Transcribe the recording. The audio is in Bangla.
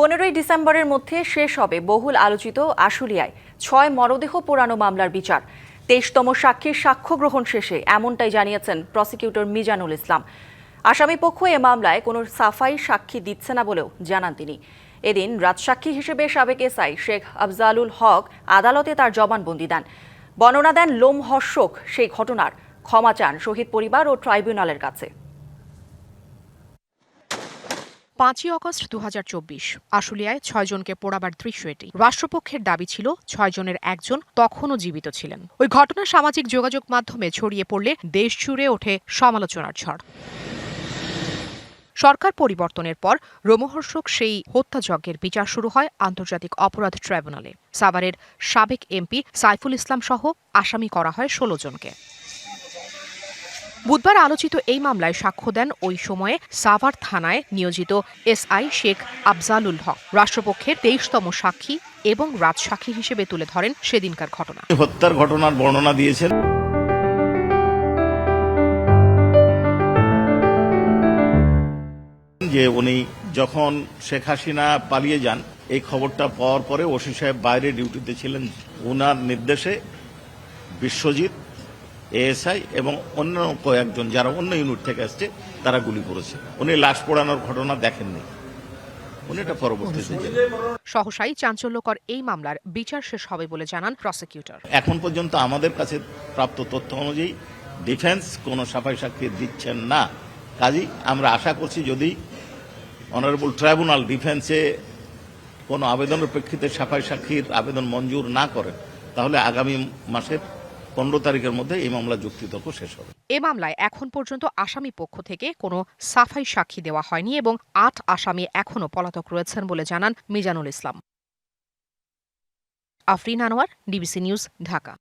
পনেরোই ডিসেম্বরের মধ্যে শেষ হবে বহুল আলোচিত আশুলিয়ায় ছয় মরদেহ পোড়ানো মামলার বিচার। তেইশতম সাক্ষীর সাক্ষ্য গ্রহণ শেষে এমনটাই জানিয়েছেন প্রসিকিউটর মিজানুল ইসলাম। আসামি পক্ষ এ মামলায় কোনো সাফাই সাক্ষী দিচ্ছে না বলেও জানান তিনি। এদিন রাজসাক্ষী হিসেবে সাবেক এসআই শেখ আফজালুল হক আদালতে তার জবানবন্দি দেন। বর্ণনা দেন লোম লোমহর্ষক সেই ঘটনার। ক্ষমা চান শহীদ পরিবার ও ট্রাইব্যুনালের কাছে। পাঁচই অগস্ট দু হাজার চব্বিশ, আশুলিয়ায় ছয়জনকে পোড়াবার দৃশ্য এটি। রাষ্ট্রপক্ষের দাবি ছিল ছয়জনের একজন তখনও জীবিত ছিলেন। ওই ঘটনা সামাজিক যোগাযোগ মাধ্যমে ছড়িয়ে পড়লে দেশ জুড়ে ওঠে সমালোচনার ঝড়। সরকার পরিবর্তনের পর রোমহর্ষক সেই হত্যাযজ্ঞের বিচার শুরু হয় আন্তর্জাতিক অপরাধ ট্রাইব্যুনালে। সাভারের সাবেক এমপি সাইফুল ইসলাম সহ আসামি করা হয় ষোলো জনকে। বুধবার আলোচিত এই মামলায় সাক্ষ্য দেন ওই সময়ে সাভার থানায় নিয়োজিত এসআই শেখ আফজালুল হক। রাষ্ট্রপক্ষের তেইশতম সাক্ষী এবং রাজসাক্ষী হিসেবে তুলে ধরেন সেদিনকার ঘটনা। হত্যার ঘটনার বর্ণনা দিয়েছেন। যে উনি যখন শেখ হাসিনা পালিয়ে যান, এই খবরটা পাওয়ার পরে ওসি সাহেব বাইরে ডিউটিতে ছিলেন। উনার নির্দেশে বিশ্বজিৎ এএসআই এবং অন্য কয়েকজন যারা অন্য ইউনিট থেকে আসছে তারা গুলি করেছে। উনি লাশ পোড়ানোর ঘটনা দেখেননি। উনি এটা পরবর্তীতে সহসাই চাঞ্চল্যকর এই মামলার বিচার শেষ হবে বলে জানান প্রসিকিউটর এখন পর্যন্ত আমাদের কাছে প্রাপ্ত তথ্য অনুযায়ী ডিফেন্স কোনো সাফাই সাক্ষী দিচ্ছেন না। কাজেই আমরা আশা করছি যদি অনারেবল ট্রাইব্যুনাল ডিফেন্সে কোনো আবেদনের প্রেক্ষিতে সাফাই সাক্ষীর আবেদন মঞ্জুর না করেন তাহলে আগামী মাসের পনেরো তারিখের মধ্যে এই মামলা যুক্তিতর্ক শেষ হবে। এ মামলায় এখন পর্যন্ত আসামি পক্ষ থেকে কোনো সাফাই সাক্ষী দেওয়া হয়নি এবং আট আসামি এখনও পলাতক রয়েছেন বলে জানান মিজানুল ইসলাম। Afrin Anwar, DBC news, Dhaka.